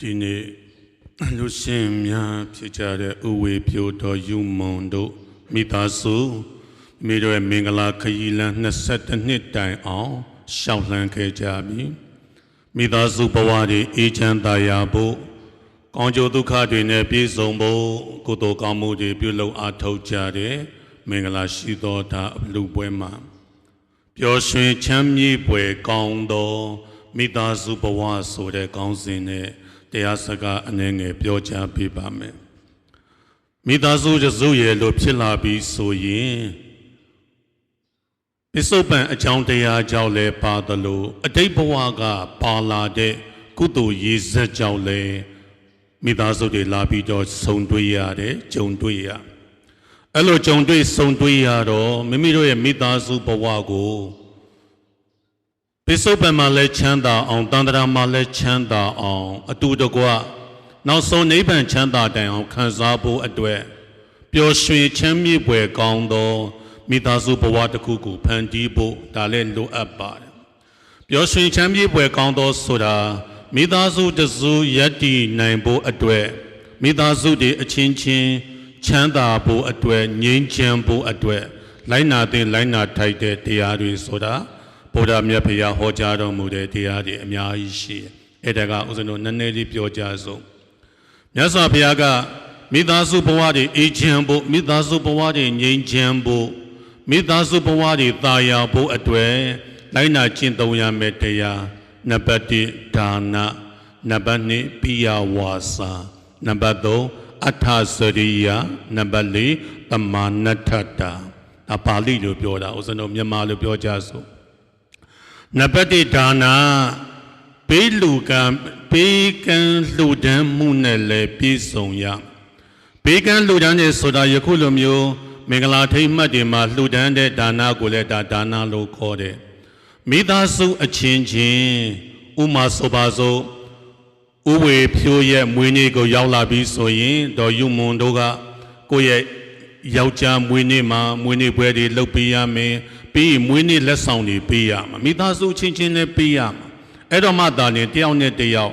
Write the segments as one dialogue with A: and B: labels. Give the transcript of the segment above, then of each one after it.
A: ဒီနေ့လူရှင်များဖြစ်ကြတဲ့ဥဝေပြိုတော်ယူမုံတို့မိသားစုမိတို့ရဲ့မင်္ဂလာခရီးလမ်း22နှစ်တိုင်အောင်ရှောက်လှမ်းခဲ့ကြပြီမိသားစုဘဝတွေအေးချမ်းသာယာဖို့ကောင်းကျိုးဒုက္ခတွေနဲ့ပြည့်စုံဖို့ကုသိုလ်ကောင်းမှုတွေပြုလုပ်အားထုတ်ကြတဲ့မင်္ဂလာရှိသောဒါအလူပွဲမှာပျော်ရွှင်ချမ်းမြေ့ပွေကောင်းသောမိသားစုဘဝဆိုတဲ့ကောင်းစဉ်နဲ့ တရားစကားအနှဲငယ်ပြောကြားပေးပါမယ်မိသားစုတစုရဲ့လို့ဖြစ်လာပြီးဆိုရင်ပစ္စုပန်အကြောင်းတရားကြောင့်လည်းပါသလိုအတိတ်ဘဝကပါလာတဲ့ကုသိုလ်ရည်စက်ကြောင့်လည်းမိသားစုတွေလာပြီးတော့ဆုံတွေ့ရတယ်ကြုံတွေ့ရအဲ့လိုကြုံတွေ့ဆုံတွေ့ရတော့မိမိတို့ရဲ့မိသားစုဘဝကို ပိစုပန်မှာလည်းချမ်းသာအောင်တန်တရာမှာလည်းချမ်းသာအောင်အတူတကွနောက်ဆုံးနိဗ္ဗာန်ချမ်းသာတိုင်အောင်ခံစားဖို့အတွက်ပျော်ရွှင်ချမ်းမြေ့ပွေကောင်းသောမိသားစုဘဝတစ်ခုကိုဖန်တီးဖို့ဒါလည်းလိုအပ်ပါတယ်ပျော်ရွှင်ချမ်းမြေ့ပွေကောင်းသောဆိုတာမိသားစုတစ်စုယက်တည်နိုင်ဖို့အတွက်မိသားစုတွေအချင်းချင်းချမ်းသာဖို့အတွက်ငြိမ်းချမ်းဖို့အတွက် လိုင်းနာတဲ့လိုင်းနာထိုက်တဲ့တရားတွေဆိုတာ ဗုဒ္ဓမြတ်ဖရာဟောကြားတော်မူတဲ့တရားတွေအများကြီးရှိတယ်။အဲ့ဒါကဥစဉ်တို့နည်းနည်းလေးပြောကြစို့။မြတ်စွာဘုရားကမိသားစုဘဝတွေအေးချမ်းဖို့မိသားစုဘဝတွေငြိမ်းချမ်းဖို့မိသားစုဘဝတွေတာယာဖို့အတွက်လိုင်းနာကျင့်သုံးရမယ့်တရားနံပါတ်1ဒါနနံပါတ်2ပိယဝါစာနံပါတ်3အထစရိယနံပါတ်4တမာနထတာဒါပါဠိလိုပြောတာဥစဉ်တို့မြန်မာလိုပြောကြစို့ နံပါတ်1ဒါနပေးလူကံပေးကံလှူဒန်းမှုနဲ့လည်းပြည့်စုံရပေးကံလှူဒန်းတဲ့ဆိုတာယခုလိုမျိုးမင်္ဂလာထိတ်မှတ်တွေမှာလှူဒန်းတဲ့ဒါနကိုလည်းဒါဒါနလို့ခေါ်တယ်မိသားစုအချင်းချင်းဥမာဆိုပါစို့ဥဝေဖြိုးရဲ့မွေးနေ့ကိုရောက်လာပြီဆိုရင်ဒေါ်ယုမွန်တို့ကကိုယ့်ရဲ့ယောက်ျားမွေးနေ့မှာမွေးနေ့ပွဲတွေလုပ်ပေးရမယ် ပြီးရင်မွေးနေ့လက်ဆောင်တွေပေးရမှာမိသားစုချင်းချင်းလည်းပေးရမှာအဲ့တော့မှသာရင်တယောက်နဲ့တယောက်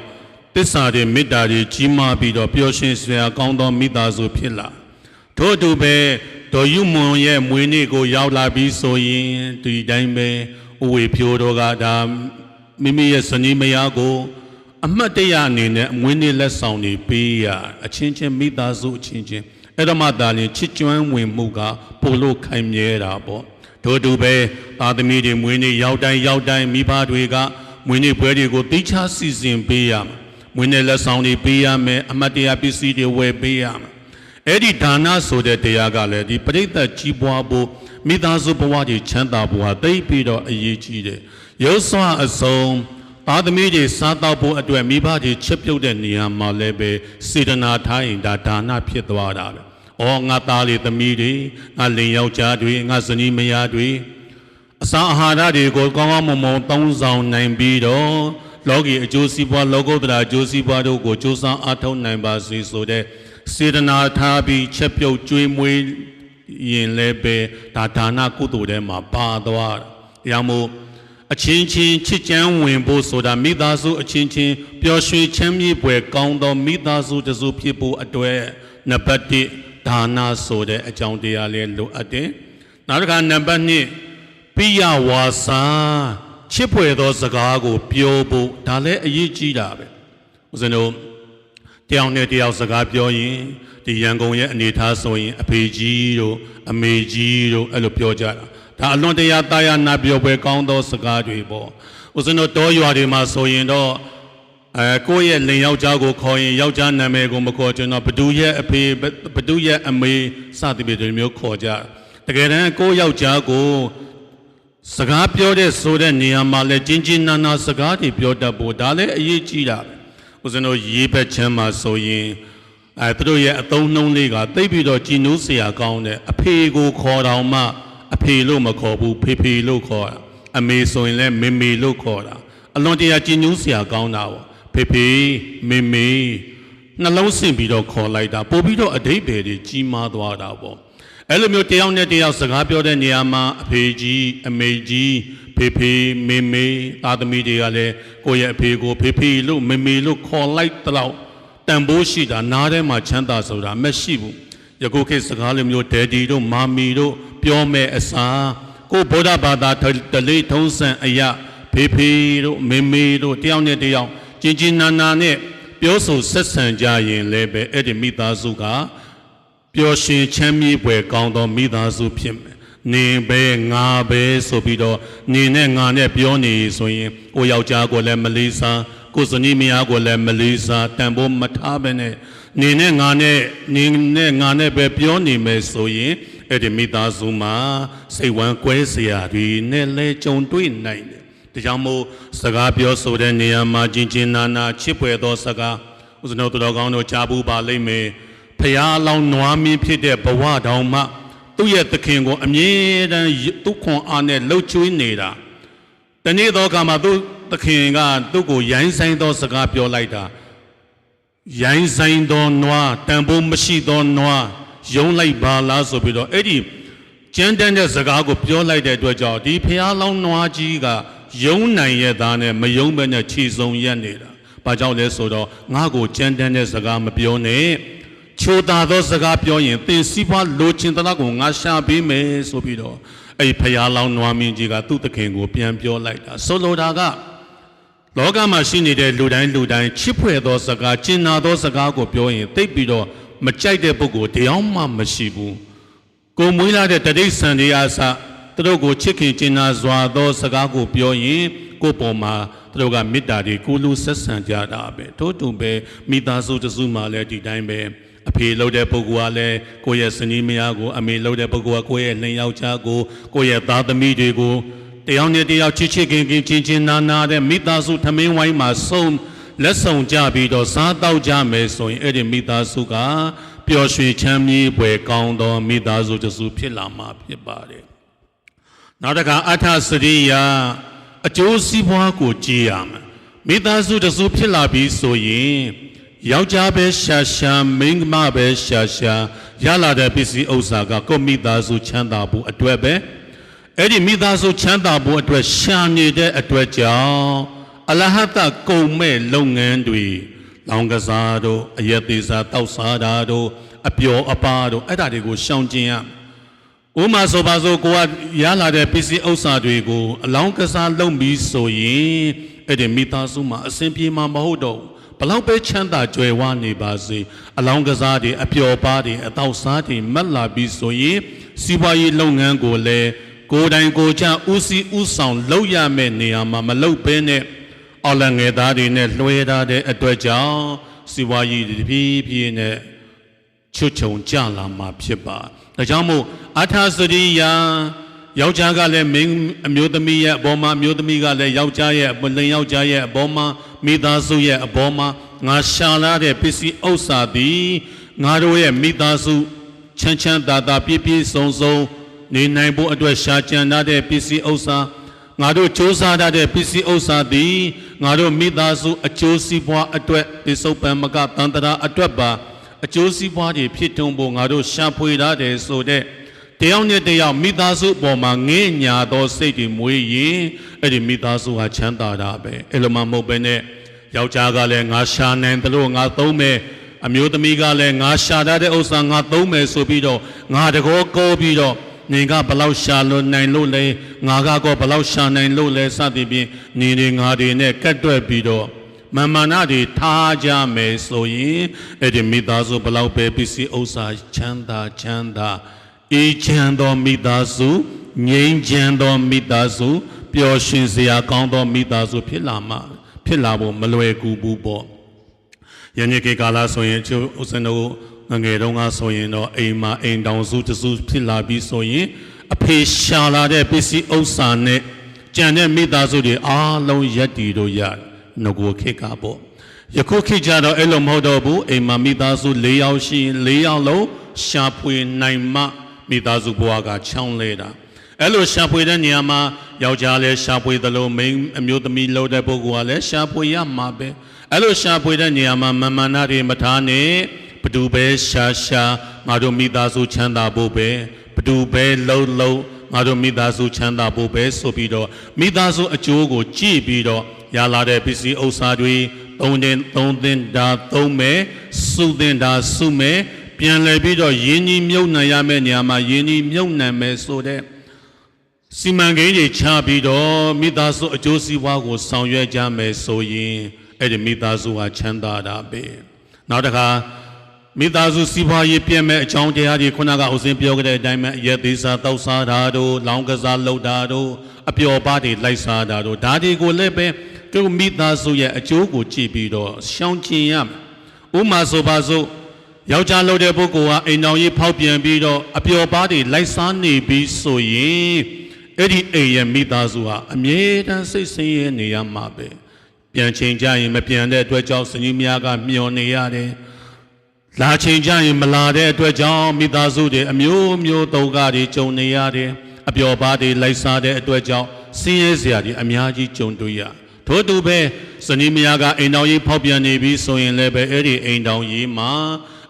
A: တစ္ဆာတွေမေတ္တာတွေကြီးမားပြီးတော့ပျော်ရွှင်စရာကောင်းသောမိသားစုဖြစ်လာထို့အတူပဲဒေါ်ယုမွန်ရဲ့မွေးနေ့ကိုရောက်လာပြီဆိုရင်ဒီတိုင်းပဲဥဝေဖြိုးတို့ကဒါမိမိရဲ့ဇနီးမယားကို အမှတ်တရအနေနဲ့အမွေးနေ့လက်ဆောင်တွေပေးရအချင်းချင်းမိသားစုအချင်းချင်းအဲ့တော့မှသာလျှင်ချစ်ကျွမ်းဝင်မှုကပိုလို့ခိုင်မြဲတာပေါ့ တို့အတူပဲသာသမီတွေမွေးနေ့ရောက်တိုင်းရောက်တိုင်းမိဘတွေကမွေးနေ့ပွဲတွေကိုတိချစီစဉ်ပေးရမှာမွေးနေ့လက်ဆောင်တွေပေးရမယ်အမှတ်တရပစ္စည်းတွေဝယ်ပေးရမှာအဲ့ဒီဒါနဆိုတဲ့တရားကလည်းဒီပြိဿကြီးပွားဖို့မိသားစုဘဝတွေချမ်းသာဖို့ဟာသိပြီးတော့အရေးကြီးတယ်ရုပ်စွာအစုံသားသမီးတွေစားတော့ဖို့အတွက်မိဘတွေချစ်ပြုတ်တဲ့နေရာမှာလည်းပဲစေတနာထားရင်ဒါဒါနဖြစ်သွားတာပဲ။ အော်ငါသားလေးသမီးတွေငါလင်ယောက်ျားတွေငါဇနီးမယားတွေအစာအာဟာရတွေကိုကောင်းကောင်းမွန်မွန်တောင်းဆောင်နိုင်ပြီးတော့လောကီအကျိုးစီးပွားလောကုတ္တရာအကျိုးစီးပွားတို့ကိုစူးစမ်းအားထုတ်နိုင်ပါစေဆိုတဲ့စေတနာထားပြီးချက်ပြုတ်ကြွေးမွေးရင်လည်းပဲဒါဒါနကုသိုလ်ထဲမှာပါသွားတယ်။တရားမို့အချင်းချင်းချစ်ကြမ်းဝင်ဖို့ဆိုတာမိသားစုအချင်းချင်းပျော်ရွှင်ချမ်းမြေ့ပွေကောင်းသောမိသားစုတစုဖြစ်ဖို့အတွက်နံပါတ်1 ဒါနဆိုတဲ့အကြောင်းတရားလေးလိုအပ်တယ်။နောက်တစ်ခါနံပါတ်2ပိယဝါစာချစ်ဖွယ်သောစကားကို ပြောဖို့ဒါလည်းအရေးကြီးတာပဲ။ဦးဇင်းတို့တယောက်နဲ့တယောက်စကားပြောရင်ဒီရန်ကုန်ရဲ့အနေအထားဆိုရင် အဖေကြီးတို့အမေကြီးတို့အဲ့လိုပြောကြတာဒါအလွန်တရာတာယာနာပြောပွဲကောင်းသောစကားတွေပေါ့ဦးဇင်းတို့တောရွာတွေမှာဆိုရင်တော့ အဲကိုယ့်ရဲ့လင်ယောက်ျားကိုခေါ်ရင်ယောက်ျားနာမည်ကိုမခေါ်ကျွန်တော်ဘဒူရဲ့အဖေဘဒူရဲ့အမေစသဖြင့်ဒီလိုမျိုးခေါ်ကြတကယ်တမ်းကိုယ့်ယောက်ျားကိုစကားပြောတဲ့ဆိုတဲ့နေရာမှာလဲကျင်းချင်းနာနာစကားတွေပြောတတ်ဖို့ဒါလည်းအရေးကြီးတာပဲဦးဇင်းတို့ရေးဘက်ချမ်းမှာဆိုရင်အဲသူတို့ရဲ့အသုံးနှုန်းလေးကသိပ်ပြီးတော့ကြည်နူးစရာကောင်းတယ်အဖေကိုခေါ်တော်မှအဖေလို့မခေါ်ဘူးဖေဖေလို့ခေါ်တာအမေဆိုရင်လည်းမေမေလို့ခေါ်တာအလွန်တရာကြည်ညိုးစရာကောင်းတာပေါ့ ဖေဖေမေမေနှလုံးဆင့်ပြီးတော့ခေါ်လိုက်တာပို့ပြီးတော့အတိတ်တွေကြီးမားသွားတာပေါ့အဲ့လိုမျိုးတယောက်နဲ့တယောက်စကားပြောတဲ့နေရာမှာအဖေကြီးအမေကြီးဖေဖေမေမေသားသမီးတွေကလည်းကိုယ့်ရဲ့အဖေကိုဖေဖေလို့မေမေလို့ခေါ်လိုက်တော့တန်ဖိုးရှိတာနားထဲမှာချမ်းသာဆိုတာမရှိဘူးယခုခေတ်စကားလိုမျိုးဒယ်ဒီတို့မာမီတို့ပြောမဲ့အစားကိုဗုဒ္ဓဘာသာတလေးထုံးစံအရာဖေဖေတို့မေမေတို့တယောက်နဲ့တယောက် ကြင်ကြင်နာနာနဲ့ပြောဆိုဆက်ဆံကြရင်လည်းပဲအဲ့ဒီမိသားစုကပျော်ရွှင်ချမ်းမြေ့ဖွယ်ကောင်းသောမိသားစုဖြစ်မယ်နေပဲငါပဲဆိုပြီးတော့နေနဲ့ငါနဲ့ပြောနေဆိုရင်ကိုယောက်ျားကိုလည်းမလေးစားကိုဇနီးမယားကိုလည်းမလေးစားတန်ဖိုးမထားပဲနဲ့နေနဲ့ငါနဲ့နေနဲ့ငါနဲ့ပဲပြောနေမယ်ဆိုရင်အဲ့ဒီမိသားစုမှာစိတ်ဝမ်းကွဲစရာတွေနဲ့လဲကြုံတွေ့နိုင်တယ် ဒါကြောင့်မို့စကားပြောဆိုတဲ့နေရာမှာကျင်ကျင်နာနာချစ်ဖွယ်သောစကားဥစ္စနောတော်ကောင်းတို့ကြားဘူးပါလိမ့်မယ်။ဖရာအလောင်းနွားမင်းဖြစ်တဲ့ဘဝတောင်မှသူ့ရဲ့သခင်ကိုအမြဲတမ်းသူ့ခွန်အားနဲ့လှုပ်ချွေးနေတာတနေ့သောအခါမှာသူ့သခင်ကသူ့ကိုရိုင်းဆိုင်သောစကားပြောလိုက်တာရိုင်းဆိုင်သောနွားတန်ဖိုးမရှိသောနွားယုံလိုက်ပါလားဆိုပြီးတော့အဲ့ဒီကျမ်းတမ်းတဲ့စကားကိုပြောလိုက်တဲ့အတွက်ကြောင့်ဒီဖရာလောင်းနွားကြီးက ယုံနိုင်ရဲ့သားနဲ့မယုံဘဲနဲ့ခြေစုံရက်နေတာ။ဘာကြောင့်လဲဆိုတော့ငါ့ကိုကြမ်းတမ်းတဲ့စကားမပြောနဲ့။ချိုတာသောစကားပြောရင်သင်စီးပွားလိုချင်တဲ့လောက်ကိုငါရှာပေးမယ်ဆိုပြီးတော့အဲ့ဒီဖရာလောင်းနွားမင်းကြီးကသူ့သခင်ကိုပြန်ပြောလိုက်တာဆိုလိုတာကလောကမှာရှိနေတဲ့လူတိုင်းလူတိုင်းချစ်ဖွယ်သောစကားကျင်နာသောစကားကိုပြောရင်သိပ်ပြီးတော့မကြိုက်တဲ့ပုဂ္ဂိုလ်တရားမှမရှိဘူးကိုမွေးလာတဲ့တတိဆန်တွေအားစ သူတို့ကိုချစ်ခင်ကျင်နာစွာသော စကားကိုပြောရင်ကိုယ့်ပေါ်မှာသူတို့ကမေတ္တာတွေကိုလူဆက်ဆံကြတာပဲထို့တူပဲမိသားစုတစုမှလည်းဒီတိုင်းပဲအဖေလှုပ်တဲ့ပုဂ္ဂိုလ်ကလည်းကိုယ့်ရဲ့စနီးမယားကိုအမေလှုပ်တဲ့ပုဂ္ဂိုလ်ကကိုယ့်ရဲ့လင်ယောက်ျားကိုကိုယ့်ရဲ့သားသမီးတွေကိုတယောက်နဲ့တယောက်ချစ်ချစ်ခင်ခင်ချင်းချင်းနာနာတဲ့မိသားစုထမင်းဝိုင်းမှာဆုံးလက်ဆောင်ကြပြီးတော့စားတောက်ကြမယ်ဆိုရင်အဲ့ဒီမိသားစုကပျော်ရွှင်ချမ်းမြေ့ဖွယ်ကောင်းသောမိသားစုတစ်စုဖြစ်လာမှာဖြစ်ပါတယ်။ နောက်တစ်ခါအထာစရိယာအကျိုးစီးပွားကိုကြည်ရမယ်။မိသားစုတစ်စုဖြစ်လာပြီဆိုရင်ယောက်ျားပဲရှာရှာမိန်းမပဲရှာရှာရလာတဲ့ပစ္စည်းဥစ္စာကကိုယ့်မိသားစုချမ်းသာဖို့အတွက်ပဲအဲ့ဒီမိသားစုချမ်းသာဖို့အတွက်ရှာနေတဲ့အတွက်ကြောင့်အလဟတကုံမဲ့လုပ်ငန်းတွေလောင်ကစားတို့အယက်သေးစားတောက်စားတာတို့အပျော်အပါတို့အဲ့ဒါတွေကိုရှောင်ကျင်ရ ဥမာဆိုပါစို့ကိုကရလာတဲ့ပစ္စည်းဥစ္စာတွေကိုအလောင်းကစားလုပ်ပြီးဆိုရင်အဲ့ဒီမိသားစုမှာအဆင်ပြေမှာမဟုတ်တော့ဘူးဘလောက်ပဲချမ်းသာကြွယ်ဝနေပါစေအလောင်းကစားတွေအပျော်ပါးတွေအတော့စားတွေမက်လာပြီးဆိုရင်စီးပွားရေးလုပ်ငန်းကိုလည်းကိုယ်တိုင်ကိုယ်ချဦးစီးဦးဆောင်လုပ်ရမယ့်နေရာမှာမလုပ်ဘဲနဲ့အော်လငယ်သားတွေနဲ့လွှဲထားတဲ့အတွက်ကြောင့်စီးပွားရေးတွေတဖြည်းဖြည်းနဲ့ ချွတ်ချုံကြလာမှာဖြစ်ပါဒါကြောင့်မို့အထာစရိယာယောက်ျားကလည်းမင်းအမျိုးသမီးရဲ့အပေါ်မှာအမျိုးသမီးကလည်းယောက်ျားရဲ့လင်ယောက်ျားရဲ့အပေါ်မှာမိသားစုရဲ့အပေါ်မှာငါရှာလာတဲ့ပစ္စည်းဥစ္စာသည်ငါတို့ရဲ့မိသားစုချမ်းချမ်းသာသာပြည့်ပြည့်စုံစုံနေနိုင်ဖို့အတွက်ရှာကြံထားတဲ့ပစ္စည်းဥစ္စာငါတို့စ조사ထားတဲ့ပစ္စည်းဥစ္စာသည်ငါတို့မိသားစုအကျိုးစီးပွားအတွက်ပိစုပန်မကတန်တရာအတွက်ပါ အကျိုးစီးပွားတွေဖြစ်ထုံဖို့ငါတို့ရှာဖွေထားတယ်ဆိုတဲ့တယောက်နဲ့တယောက်မိသားစုပေါ်မှာငဲ့ညာသောစိတ်တွေမွေးရင်အဲ့ဒီမိသားစုဟာချမ်းသာတာပဲအဲ့လိုမှမဟုတ်ပဲနဲ့ယောက်ျားကလည်းငါရှာနိုင်တယ်လို့ငါသုံးမယ်အမျိုးသမီးကလည်းငါရှာတတ်တဲ့ဥစ္စာငါသုံးမယ်ဆိုပြီးတော့ငါတကောကောပြီးတော့နေကဘလောက်ရှာလို့နိုင်လို့လဲငါကတော့ဘလောက်ရှာနိုင်လို့လဲစသည်ဖြင့်နေနေငါတွေနဲ့ကတ်တွက်ပြီးတော့ မင်္မာနာတွေထားကြမယ်ဆိုရင်အဲ့ဒီမိသားစုဘလောက်ပဲပစ္စည်းဥစ္စာချမ်းသာချမ်းသာအေးချမ်းသောမိသားစုငြိမ်းချမ်းသောမိသားစုပျော်ရွှင်စရာကောင်းသောမိသားစုဖြစ်လာမှာဖြစ်လာဖို့မလွယ်ကူဘူးပေါ့ယနေ့ခေတ်ကာလဆိုရင်ကျိုးဥစ္စနုငငယ်တုန်းကဆိုရင်တော့အိမ်မှာအိမ်တောင်စုတစုဖြစ်လာပြီးဆိုရင်အဖေရှာလာတဲ့ပစ္စည်းဥစ္စာနဲ့ကြံတဲ့မိသားစုတွေအားလုံးရက်တည်တို့ရ ငကိုခေတ်ကပေါ့ယခုခေတ်ကြတော့အဲ့လိုမဟုတ်တော့ဘူးအိမ်မှာမိသားစု၄ယောက်ရှိရင်၄ယောက်လုံးရှာဖွေနိုင်မှမိသားစုဘဝကချောင်းလဲတာအဲ့လိုရှာဖွေတဲ့နေရာမှာယောက်ျားလည်းရှာဖွေသလိုမိန်းအမျိုးသမီးလို့တဲ့ပုဂ္ဂိုလ်ကလည်းရှာဖွေရမှာပဲအဲ့လိုရှာဖွေတဲ့နေရာမှာမမနာတွေမထားနဲ့ဘသူပဲရှာရှာငါတို့မိသားစုချမ်းသာဖို့ပဲဘသူပဲလှုပ်လှုပ်ငါတို့မိသားစုချမ်းသာဖို့ပဲဆိုပြီးတော့မိသားစုအကျိုးကိုကြည့်ပြီးတော့ ရလာတဲ့ပစ္စည်းဥစ္စာတွေသုံးတင်သုံးတင်တာသုံးမယ်စုတင်တာစုမယ်ပြန်လည်ပြီးတော့ယင်းကြီးမြုပ်နှံရမယ့်နေရာမှာယင်းကြီးမြုပ်နှံမယ်ဆိုတဲ့စီမံကိန်းတွေချပြီးတော့မိသားစုအကျိုးစီးပွားကိုဆောင်ရွက်ကြမယ်ဆိုရင်အဲ့ဒီမိသားစုဟာချမ်းသာတာပဲနောက်တစ်ခါမိသားစုစီးပွားရေးပြည့်မဲ့အကြောင်းတရားတွေခုနကအုပ်စင်းပြောခဲ့တဲ့အတိုင်းပဲအရက်သေးစားတောက်စားတာတို့လောင်းကစားလုပ်တာတို့အပျော်ပါးတွေလိုက်စားတာတို့ဒါတွေကိုလည်းပဲ သူမိသားစုရဲ့အကျိုးကိုကြည့်ပြီးတော့ရှောင်ကျင်ရမယ်ဥမာဆိုပါစို့ယောက်ျားလုပ်တဲ့ပုဂ္ဂိုလ်ဟာအိမ်တော်ကြီးဖောက်ပြန်ပြီးတော့အပျော်ပါးတွေလိုက်စားနေပြီးဆိုရင်အဲ့ဒီအိမ်ရဲ့မိသားစုဟာအမြဲတမ်းစိတ်ဆင်းရဲနေရမှာပဲပြန်ချိန်ကြရင်မပြန်တဲ့အတွက်ကြောင့်စညီမယားကမျောနေရတယ်လာချိန်ကြရင်မလာတဲ့အတွက်ကြောင့်မိသားစုတွေအမျိုးမျိုးဒုက္ခတွေကြုံနေရတယ်အပျော်ပါးတွေလိုက်စားတဲ့အတွက်ကြောင့်ဆင်းရဲစရာတွေအများကြီးကြုံတွေ့ရ ထို့တူပဲစနီမယားကအိမ်တော်ကြီးဖောက်ပြန်နေပြီဆိုရင်လည်းပဲအဲ့ဒီအိမ်တော်ကြီးမှာ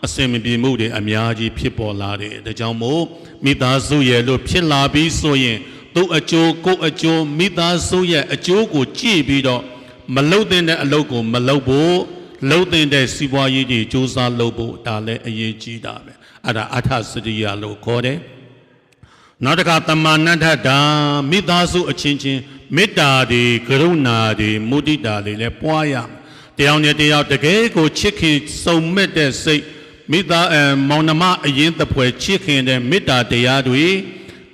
A: အစင်မပြေမှုတွေအများကြီးဖြစ်ပေါ်လာတယ်ဒါကြောင့်မို့မိသားစုရဲ့လို့ဖြစ်လာပြီးဆိုရင်သူ့အကျိုးကိုယ့်အကျိုးမိသားစုရဲ့အကျိုးကိုကြည့်ပြီးတော့မလုံတဲ့အလုပ်ကိုမလုပ်ဖို့လုံတဲ့စီးပွားရေးတွေစူးစမ်းလုပ်ဖို့ဒါလည်းအရေးကြီးတာပဲအဲ့ဒါအထစရိယလို့ခေါ်တယ် နောက်တစ်ခါတမန်နတ္ထတာမိသားစုအချင်းချင်းမေတ္တာတွေကရုဏာတွေမုဒိတာတွေလည်းပွားရမယ်တယောက်နဲ့တယောက်တကယ်ကိုချစ်ခင်စုံမဲ့တဲ့စိတ်မိသားအဲမောင်နှမအရင်တပွဲချစ်ခင်တဲ့မေတ္တာတရားတွေ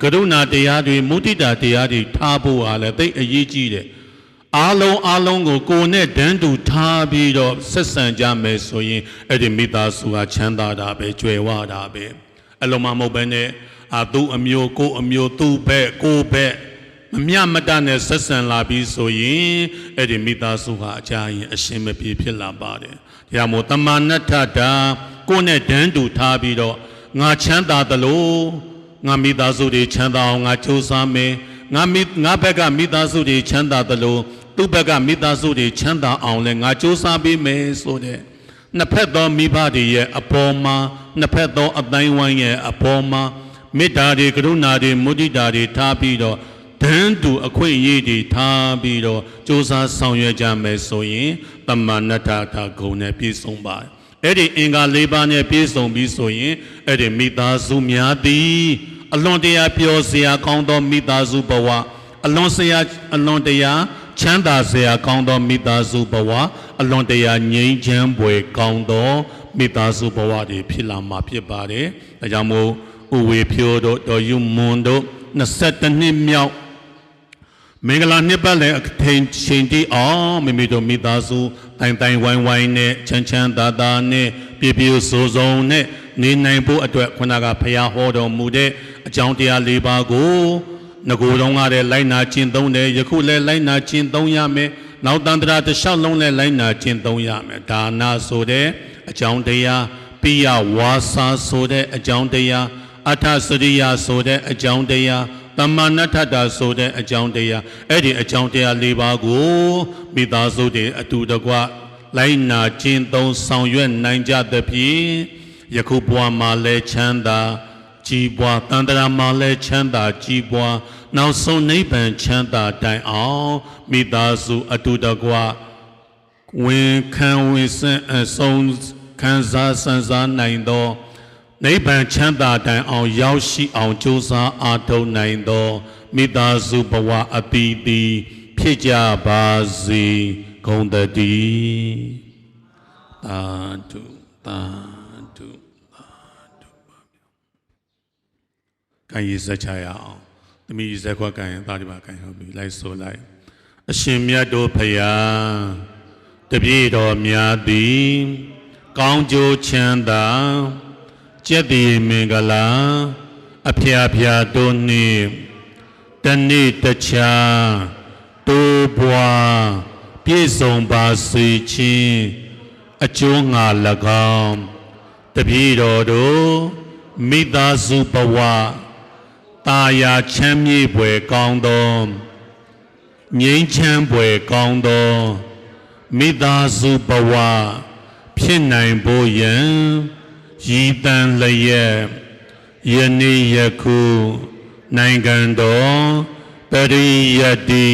A: ကရုဏာတရားတွေမုဒိတာတရားတွေထားဖို့ဟာလည်းသိအရေးကြီးတယ်အားလုံးအားလုံးကိုကိုယ်နဲ့တန်းတူထားပြီးတော့ဆက်ဆံကြမယ်ဆိုရင်အဲ့ဒီမိသားစုဟာချမ်းသာတာပဲကြွယ်ဝတာပဲ အလုံးမမဟုတ်ဘဲနဲ့အာသူ့အမျိုးကိုယ်အမျိုးသူ့ဘက်ကိုယ်ဘက်မမျှမတနဲ့ဆက်ဆံလာပြီးဆိုရင်အဲ့ဒီမိသားစုဟာအကြရင်အရှင်မပြေဖြစ်လာပါတယ်။ဒါမို့တမန်နတ္ထတာကိုယ်နဲ့တန်းတူထားပြီးတော့ငါချမ်းသာသလိုငါမိသားစုတွေချမ်းသာအောင်ငါကြိုးစားမယ်ငါမိငါဘက်ကမိသားစုတွေချမ်းသာသလိုသူ့ဘက်ကမိသားစုတွေချမ်းသာအောင်လဲငါကြိုးစားပေးမယ်ဆိုတဲ့နှစ်ဖက်သောမိဘတွေရဲ့အပေါ်မှာ နှစ်ဖက်သောအတိုင်းဝိုင်းရဲ့အပေါ်မှာမေတ္တာတွေကရုဏာတွေမုဒိတာတွေထားပြီးတော့တန်းတူအခွင့်အရေးတွေထားပြီးတော့စ조사ဆောင်ရွက်ကြမယ်ဆိုရင်တမန်နတ္ထတာဂုံနဲ့ပြည့်စုံပါတယ်အဲ့ဒီအင်္ဂါ၄ပါးနဲ့ပြည့်စုံပြီးဆိုရင်အဲ့ဒီမိသားစုများသည်အလွန်တရာပျော်စရာကောင်းသောမိသားစုဘဝအလွန်စရာအလွန်တရာချမ်းသာစရာကောင်းသောမိသားစုဘဝအလွန်တရာငြိမ်းချမ်းဖွယ်ကောင်းသော မိသားစုဘဝတွေဖြစ်လာမှာဖြစ်ပါတယ်။ဒါကြောင့်မို့ဥဝေဖြိုးတို့တော်ယူမွန်တို့22နှစ်မြောက်မင်္ဂလာနှစ်ပတ်လည်အထင်ရှင်တီအောင်မိမိတို့မိသားစုတိုင်တိုင်ဝိုင်းဝိုင်းနဲ့ချမ်းချမ်းသာသာနဲ့ပြည့်ပြည့်စုံစုံနဲ့နေနိုင်ဖို့အတွက်ခုနကဖရာဟောတော်မူတဲ့အကြောင်းတရား၄ပါးကိုငကိုယ်တော်ကလည်းလိုက်နာကျင့်သုံးတယ်ယခုလည်းလိုက်နာကျင့်သုံးရမယ်နောက်တန်တရာတစ်လျှောက်လုံးလည်းလိုက်နာကျင့်သုံးရမယ်ဒါနာဆိုတဲ့ အကြောင်းတရားပိယဝါစာဆိုတဲ့အကြောင်းတရားအထစရိယဆိုတဲ့အကြောင်းတရားတမ္မာနတ္ထတာဆိုတဲ့အကြောင်းတရားအဲ့ဒီအကြောင်းတရား၄ပါးကိုမိသားစုတွေအတူတကွလိုက်နာကျင့်သုံးဆောင်ရွက်နိုင်ကြသဖြင့်ယခုဘဝမှာလည်းချမ်းသာကြီးပွားတန်တရာမှာလည်းချမ်းသာကြီးပွားနောက်ဆုံးနိဗ္ဗာန်ချမ်းသာတိုင်အောင်မိသားစုအတူတကွ ဝင်ခံဝင်စင်အဆုံးခံစားစံစားနိုင်သောနိဗ္ဗာန်ချမ်းသာတိုင်အောင်ရောက်ရှိအောင်ကြိုးစားအားထုတ်နိုင်သောမိသားစုဘဝအပီတီဖြစ်ကြပါစေဂုံတတိသာဓုသာဓုသာဓုပါဗျာ။ခံရစချရအောင်။သမီးဇက်ခွက်ကံရင်သာဒီပါကံဟုတ်ပြီလိုက်ဆိုလိုက်။အရှင်မြတ်တို့ဖရာ တပြည့်တော်များသည်ကောင်းကျိုးချမ်းသာကျက်တည်မင်္ဂလာအဖျားဖျားတို့နှင့်တနေ့တခြားတိုးပွားပြည့်စုံပါစေခြင်းအကျိုးငါ၎င်းတပည့်တော်တို့မိသားစုဘဝတာယာချမ်းမြေ့ဖွယ်ကောင်းသောငြိမ်းချမ်းဖွယ်ကောင်းသော မိသားစုဘဝဖြစ်နိုင်ဖို့ယံရည်တန်လျက်ယနေ့ယခုနိုင်ငံတော်ပရိယတ္တိ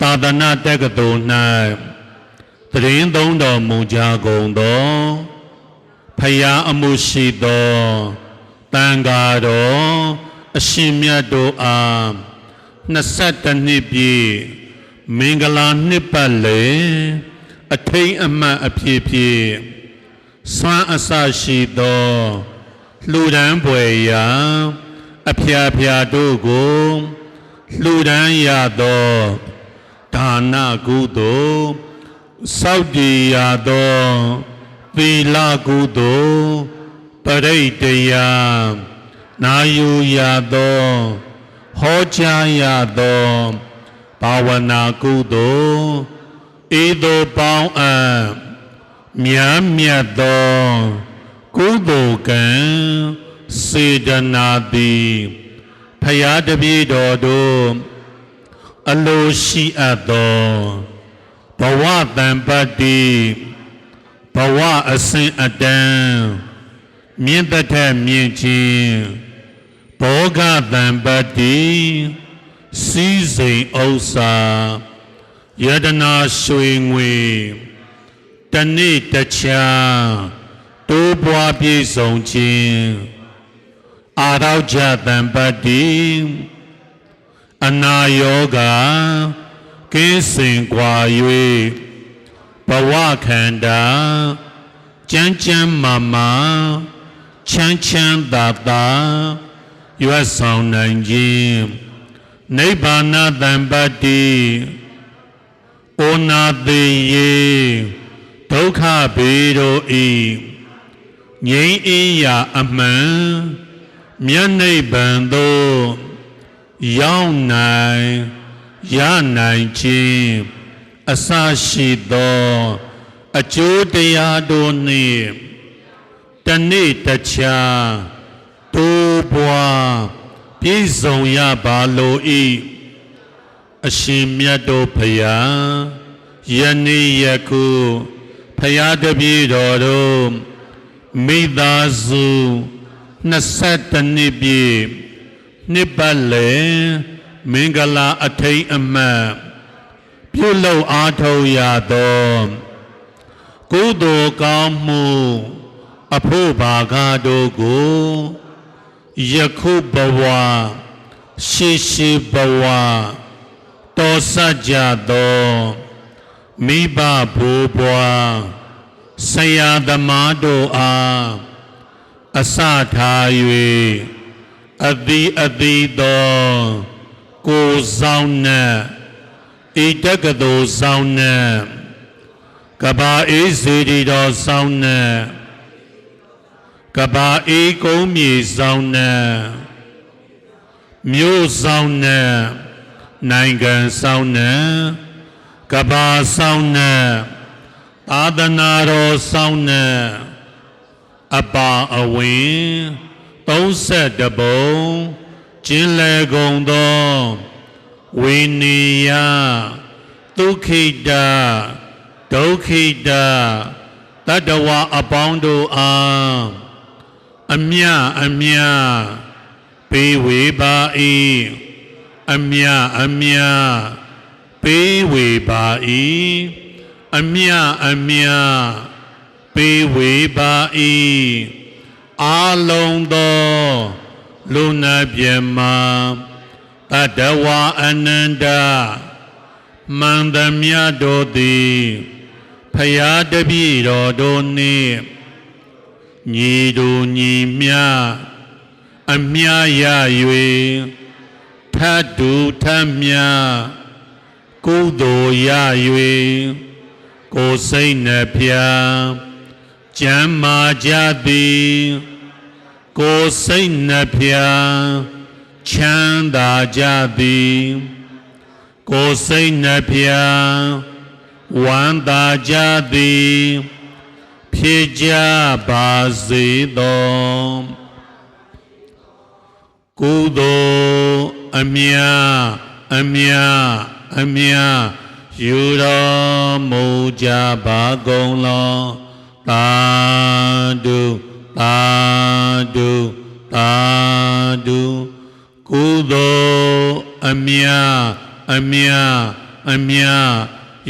A: သာသနာတက္ကသိုလ်၌တရင်သုံးတော်မူကြကုန်သောဖယားအမှုရှိသောတန်ဃာတော်အရှင်မြတ်တို့အား22နှစ်ပြည့် မင်္ဂလာနှစ်ပတ်လည်အထိန်အမှတ်အဖြစ်ဖြစ်စွမ်းအစရှိသောလှူဒန်းပွေရာအဖျားဖျားတို့ကိုလှူဒန်းရသောဒါနကုသိုလ်စောက်တည်ရသောသီလကုသိုလ်ပရိတ်တရားနာယူရသောဟောကြားရသော ဘာဝနာကုသိုလ်ဤသို့ပေါင်းအပ်မြတ်မြတ်သောကုသိုလ်ကံစေတနာတိဖယားတပည့်တော်တို့အလိုရှိအပ်သောဘဝတံပတ္တိဘဝအစဉ်အတန်းမြင့်တထက်မြင့်ခြင်းဘောဂတံပတ္တိ စီးစိမ်ဥစ္စာယတနာရွှေငွေတနေ့တခြားတိုးပွားပြည့်စုံခြင်းအာရောကြတံပတ္တိအနာယောဂကင်းစင်ကွာ၍ဘဝခန္ဓာကြမ်းကြမ်းမာမာချမ်းချမ်းသာသာရွတ်ဆောင်နိုင်ခြင်း နိဗ္ဗာန်တံပတ္တိဩနာတိယေဒုက္ခဘေတို့ဤငြိမ်းအေးရာအမှန်မြတ်နိဗ္ဗာန်သို့ရောက်နိုင်ရနိုင်ခြင်းအစရှိသော အကျိုးတရားတို့နှင့်တနေ့တခြားတိုးပွား ပြည့်စုံရပါလို၏အရှင်မြတ်တို့ဖယားယနေ့ယခုဖယားတပည့်တော်တို့မိသားစု22နှစ်ပြည့်နှစ်ပတ်လည်မင်္ဂလာအထိန်အမှတ်ပြုလုပ်အားထုတ်ရသောကုသိုလ်ကောင်းမှု အဖို့ဘာကားတို့ကို ယခုဘဝရှိရှိဘဝတော်ဆကြသောမိဘဘိုးဘွားဆရာသမားတို့အားအစထား၍အတိအတိသောကိုယ်ဆောင်နဲ့ဣတကတောဆောင်နဲ့ကဘာအေးစေတီတော်ဆောင်နဲ့ ကဘာအေးကုန်းမြေဆောင်နဲ့မြို့ဆောင်နဲ့နိုင်ငံဆောင်နဲ့ကဘာဆောင်နဲ့သာသနာတော်ဆောင်နဲ့အပါအဝင်32ပုံကျင်းလေကုန်သောဝိနိယဒုက္ခိတဒုက္ခိတတတဝအပေါင်းတို့အား အမြအမြပေးဝေပါ၏အမြအမြပေးဝေပါ၏အမြအမြပေးဝေပါ၏အာလုံးသောလူနာပြမတတဝအနန္တမန္တမြတ်တို့သည်ဖယားတပည့်တော်တို့နှင့် ညီတို့ညီမြအမြရ၍ထတ်တူထတ်မြကုသိုလ်ရ၍ကိုယ်စိတ်နှဖျားကျမ်းမာကြသည်ကိုယ်စိတ်နှဖျားချမ်းသာကြသည်ကိုယ်စိတ်နှဖျားဝမ်းသာကြသည် ဖြစ်ကြပါစေသောကုသိုလ်အမြအမြအမြယူတော်မူကြပါကုန်လောတာတုတာတုတာတုကုသိုလ်အမြအမြအမြ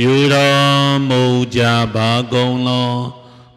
A: ယူတော်မူကြပါကုန်လော